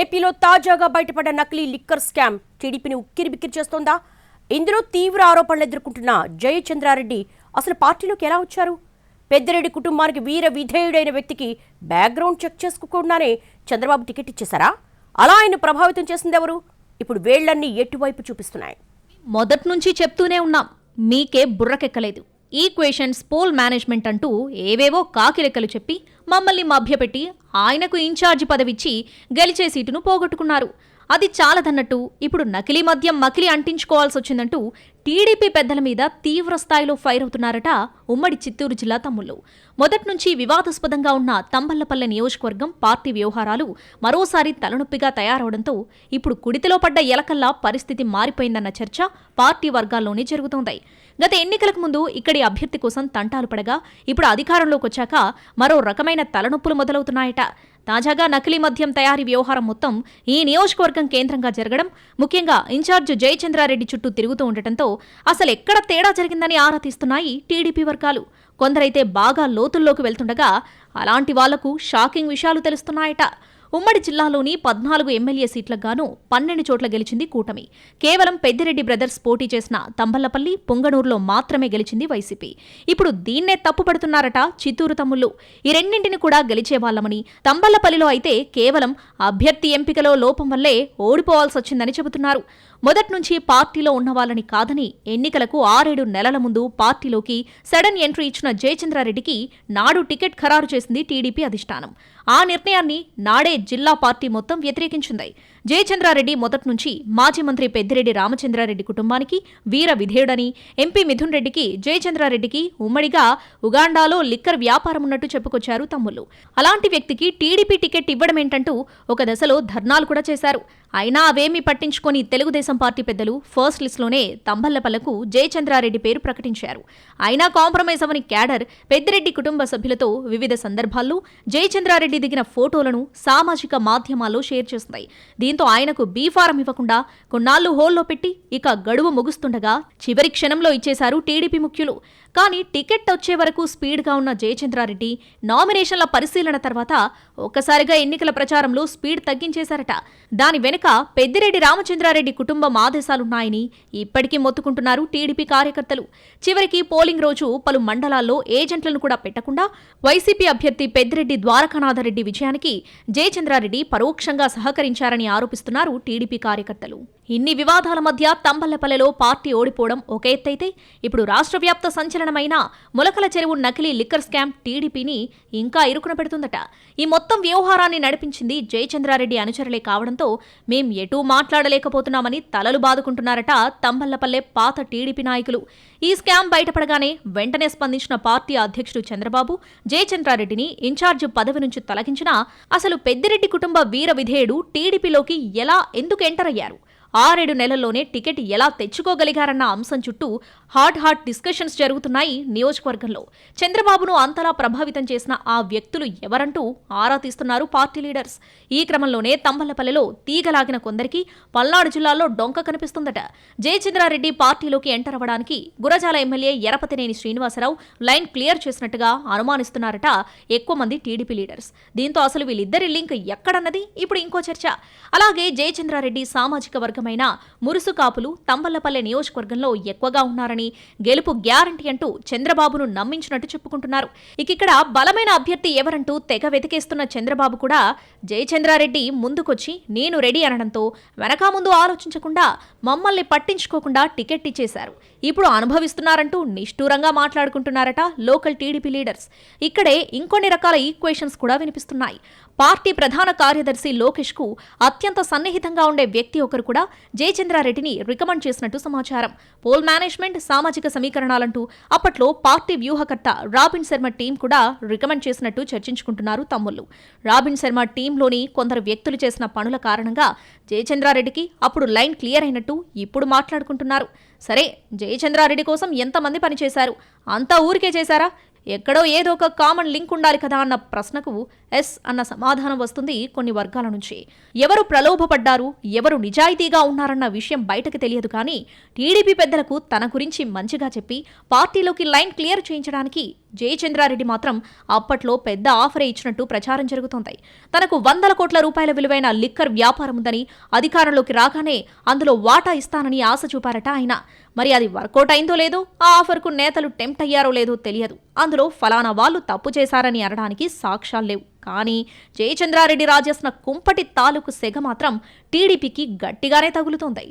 ఏపీలో తాజాగా బయటపడ్డ నకిలీ లిక్కర్ స్కామ్ టీడీపీని ఉక్కిరిబిక్కిరి చేస్తోందా? ఇందులో తీవ్ర ఆరోపణలు ఎదుర్కొంటున్న జయచంద్రారెడ్డి అసలు పార్టీలోకి ఎలా వచ్చారు? పెద్దిరెడ్డి కుటుంబానికి వీర విధేయుడైన వ్యక్తికి బ్యాక్గ్రౌండ్ చెక్ చేసుకోకుండానే చంద్రబాబు టికెట్ ఇచ్చేశారా? అలా ఆయన ప్రభావితం చేసింది ఎవరు? ఇప్పుడు వేళ్ళన్నీ ఎటువైపు చూపిస్తున్నాయి? మొదటి నుంచి చెప్తూనే ఉన్నాం. మీకే బుర్రకెక్కలేదు. ఈక్వేషన్స్ పోల్ మేనేజ్మెంట్ అంటూ ఏవేవో కాకిరెక్కలు చెప్పి మమ్మల్ని మభ్యపెట్టి ఆయనకు ఇన్ఛార్జి పదవిచ్చి గెలిచే సీటును పోగొట్టుకున్నారు. అది చాలదన్నట్టు ఇప్పుడు నకిలీ మద్యం మకిలి అంటించుకోవాల్సి వచ్చిందంటూ టీడీపీ పెద్దల మీద తీవ్ర స్థాయిలో ఫైర్ అవుతున్నారట ఉమ్మడి చిత్తూరు జిల్లా తమ్ముళ్ళు. మొదటి నుంచి వివాదాస్పదంగా ఉన్న తంబళ్ళపల్లె నియోజకవర్గం పార్టీ వ్యవహారాలు మరోసారి తలనొప్పిగా తయారవడంతో ఇప్పుడు కుడితిలో పడ్డ ఎలకల్లా పరిస్థితి మారిపోయిందన్న చర్చ పార్టీ వర్గాల్లోనే జరుగుతోంది. గత ఎన్నికలకు ముందు ఇక్కడి అభ్యర్థి కోసం తంటాలు పడగా ఇప్పుడు అధికారంలోకి వచ్చాక మరో రకమైన తలనొప్పులు మొదలవుతున్నాయట. తాజాగా నకిలీ మద్యం తయారీ వ్యవహారం మొత్తం ఈ నియోజకవర్గం కేంద్రంగా జరగడం ముఖ్యంగా ఇన్ఛార్జ్ జయచంద్రారెడ్డి చుట్టూ తిరుగుతూ ఉండటంతో అసలు ఎక్కడ తేడా జరిగిందని ఆరా తీస్తున్నాయి టీడీపీ వర్గాలు. కొందరైతే బాగా లోతుల్లోకి వెళ్తుండగా అలాంటి వాళ్ళకు షాకింగ్ విషయాలు తెలుస్తున్నాయట. ఉమ్మడి జిల్లాలోని పద్నాలుగు ఎమ్మెల్యే సీట్లకు గాను పన్నెండు చోట్ల గెలిచింది కూటమి. కేవలం పెద్దిరెడ్డి బ్రదర్స్ పోటీ చేసిన తంబళ్ళపల్లి పొంగనూరులో మాత్రమే గెలిచింది వైసీపీ. ఇప్పుడు దీన్నే తప్పుపడుతున్నారట చిత్తూరు తమ్ముళ్ళు. ఈ రెండింటిని కూడా గెలిచేవాళ్ళమని తంబళ్ళపల్లిలో అయితే కేవలం అభ్యర్థి ఎంపికలో లోపం వల్లే ఓడిపోవాల్సి వచ్చిందని చెబుతున్నారు మొదట్నుంచి పార్టీలో ఉన్న వాళ్ళని కాదని ఎన్నికలకు ఆరేడు నెలల ముందు పార్టీలోకి సడన్ ఎంట్రీ ఇచ్చిన జయచంద్రారెడ్డికి నాడు టికెట్ ఖరారు చేసింది టీడీపీ అధిష్టానం. ఆ నిర్ణయాన్ని నాడే జిల్లా పార్టీ మొత్తం వ్యతిరేకించింది. జయచంద్రారెడ్డి మొదటి నుంచి మాజీ మంత్రి పెద్దిరెడ్డి రామచంద్రారెడ్డి కుటుంబానికి వీర విధేయుడని ఎంపీ మిథున్ రెడ్డికి జయచంద్రారెడ్డికి ఉమ్మడిగా ఉగాండాలో లిక్కర్ వ్యాపారం ఉన్నట్టు చెప్పుకొచ్చారు తమ్ముళ్ళు. అలాంటి వ్యక్తికి టీడీపీ టికెట్ ఇవ్వడమేంటంటూ ఒక దశలో ధర్నాలు కూడా చేశారు. అయినా అవేమీ పట్టించుకొని తెలుగుదేశం పార్టీ పెద్దలు ఫస్ట్ లిస్టులోనే తంబళ్ళపల్లకు జయచంద్రారెడ్డి పేరు ప్రకటించారు. అయినా కాంప్రమైజ్ అవని క్యాడర్ పెద్దిరెడ్డి కుటుంబ సభ్యులతో వివిధ సందర్భాల్లో జయచంద్రారెడ్డి దిగిన ఫోటోలను సామాజిక మాధ్యమాల్లో షేర్ చేస్తున్నాయి. దీంతో ఆయనకు బీఫారం ఇవ్వకుండా కొన్నాళ్ళు హోల్లో పెట్టి ఇక గడువు ముగుస్తుండగా చివరి క్షణంలో ఇచ్చేశారు టీడీపీ ముఖ్యులు. కానీ టికెట్ వచ్చే వరకు స్పీడ్గా ఉన్న జయచంద్రారెడ్డి నామినేషన్ల పరిశీలన తర్వాత ఒక్కసారిగా ఎన్నికల ప్రచారంలో స్పీడ్ తగ్గించేశారట. దాని వెనుక పెద్దిరెడ్డి రామచంద్రారెడ్డి కుటుంబం ఆదేశాలున్నాయని ఇప్పటికీ మొత్తుకుంటున్నారు టీడీపీ కార్యకర్తలు. చివరికి పోలింగ్ రోజు పలు మండలాల్లో ఏజెంట్లను కూడా పెట్టకుండా వైసీపీ అభ్యర్థి పెద్దిరెడ్డి ద్వారకానాథరెడ్డి విజయానికి జయచంద్రారెడ్డి పరోక్షంగా సహకరించారని ఆరోపిస్తున్నారు టీడీపీ కార్యకర్తలు. ఇన్ని వివాదాల మధ్య తంబళ్ళపల్లెలో పార్టీ ఓడిపోవడం ఒక ఎత్తైతే ఇప్పుడు రాష్ట్ర వ్యాప్త సంచలనమైన ములకల చెరువు నకిలీ లిక్కర్ స్కామ్ టీడీపీని ఇంకా ఇరుకున పెడుతుందట. ఈ మొత్తం వ్యవహారాన్ని నడిపించింది జయచంద్రారెడ్డి అనుచరులే కావడంతో మేం ఎటూ మాట్లాడలేకపోతున్నామని తలలు బాదుకుంటున్నారట తంబళ్ళపల్లె పాత టీడీపీ నాయకులు. ఈ స్కామ్ బయటపడగానే వెంటనే స్పందించిన పార్టీ అధ్యక్షుడు చంద్రబాబు జయచంద్రారెడ్డిని ఇన్ఛార్జ్ పదవి నుంచి తొలగించినా అసలు పెద్దిరెడ్డి కుటుంబ వీర విధేయుడు టీడీపీలోకి ఎలా ఎందుకు ఎంటర్ అయ్యారు? ఆరేడు నెలల్లోనే టికెట్ ఎలా తెచ్చుకోగలిగారన్న అంశం చుట్టూ హాట్ హాట్ డిస్కషన్స్ జరుగుతున్నాయి నియోజకవర్గంలో. చంద్రబాబును అంతలా ప్రభావితం చేసిన ఆ వ్యక్తులు ఎవరంటూ ఆరా తీస్తున్నారు పార్టీ లీడర్స్. ఈ క్రమంలోనే తంబలపల్లెలో తీగలాగిన కొందరికి పల్నాడు జిల్లాలో డొంక కనిపిస్తుందట. జయచంద్రారెడ్డి పార్టీలోకి ఎంటర్ అవ్వడానికి Gurajala MLA Yarapathineni Srinivasa Rao line clear చేసినట్టుగా అనుమానిస్తున్నారట ఎక్కువ మంది టీడీపీ లీడర్స్. దీంతో అసలు వీళ్ళిద్దరి లింక్ ఎక్కడన్నది? ఇప్పుడు ఇంకో చర్చ. అలాగే జయచంద్రారెడ్డి సామాజిక వర్గం వర్గమైన మురుసు కాపులు తంబలపల్లె నియోజకవర్గంలో ఎక్కువగా ఉన్నారని గెలుపు గ్యారంటీ అంటూ చంద్రబాబును నమ్మించినట్టు చెప్పుకుంటున్నారు. ఇక ఇక్కడ బలమైన అభ్యర్థి ఎవరంటూ తెగ వెతికేస్తున్న చంద్రబాబు కూడా జయచంద్రారెడ్డి ముందుకొచ్చి నేను రెడీ అనడంతో వెనకా ముందు ఆలోచించకుండా మమ్మల్ని పట్టించుకోకుండా టికెట్ ఇచ్చేశారు. ఇప్పుడు అనుభవిస్తున్నారంటూ నిష్ఠూరంగా మాట్లాడుకుంటున్నారట లోకల్ టీడీపీ లీడర్స్. ఇక్కడే ఇంకొన్ని రకాల ఈక్వేషన్స్ కూడా వినిపిస్తున్నాయి. పార్టీ ప్రధాన కార్యదర్శి లోకేష్కు అత్యంత సన్నిహితంగా ఉండే వ్యక్తి ఒకరు కూడా జయచంద్రారెడ్డిని రికమెండ్ చేసినట్టు సమాచారం. పోల్ మేనేజ్మెంట్ సామాజిక సమీకరణాలంటూ అప్పట్లో పార్టీ వ్యూహకర్త రాబిన్ శర్మ టీం కూడా రికమెండ్ చేసినట్టు చర్చించుకుంటున్నారు తమ్ముళ్ళు. రాబిన్ శర్మ టీంలోని కొందరు వ్యక్తులు చేసిన పనుల కారణంగా జయచంద్రారెడ్డికి అప్పుడు లైన్ క్లియర్ అయినట్టు ఇప్పుడు మాట్లాడుకుంటున్నారు. సరే జయచంద్రారెడ్డి కోసం ఎంతమంది పనిచేశారు? అంతా ఊరికే చేశారా? ఎక్కడో ఏదో ఒక కామన్ లింక్ ఉండాలి కదా అన్న ప్రశ్నకు ఎస్ అన్న సమాధానం వస్తుంది కొన్ని వర్గాల నుంచి. ఎవరు ప్రలోభపడ్డారు ఎవరు నిజాయితీగా ఉన్నారన్న విషయం బయటకు తెలియదు కానీ టీడీపీ పెద్దలకు తన గురించి మంచిగా చెప్పి పార్టీలోకి లైన్ క్లియర్ చేయించడానికి జయచంద్రారెడ్డి మాత్రం అప్పట్లో పెద్ద ఆఫరే ఇచ్చినట్టు ప్రచారం జరుగుతోంది. తనకు వందల కోట్ల రూపాయల విలువైన లిక్కర్ వ్యాపారం ఉందని అధికారంలోకి రాగానే అందులో వాటా ఇస్తానని ఆశ చూపారట ఆయన. మరి అది వర్కౌట్ అయిందో లేదో ఆ ఆఫర్కు నేతలు టెంప్ట్ అయ్యారో లేదో తెలియదు. అందులో ఫలానా వాళ్ళు తప్పు చేశారని అనడానికి సాక్ష్యాలు లేవు. కానీ జయచంద్రారెడ్డి రాజేసిన కుంపటి తాలూకు సెగ మాత్రం టీడీపీకి గట్టిగానే తగులుతోంది.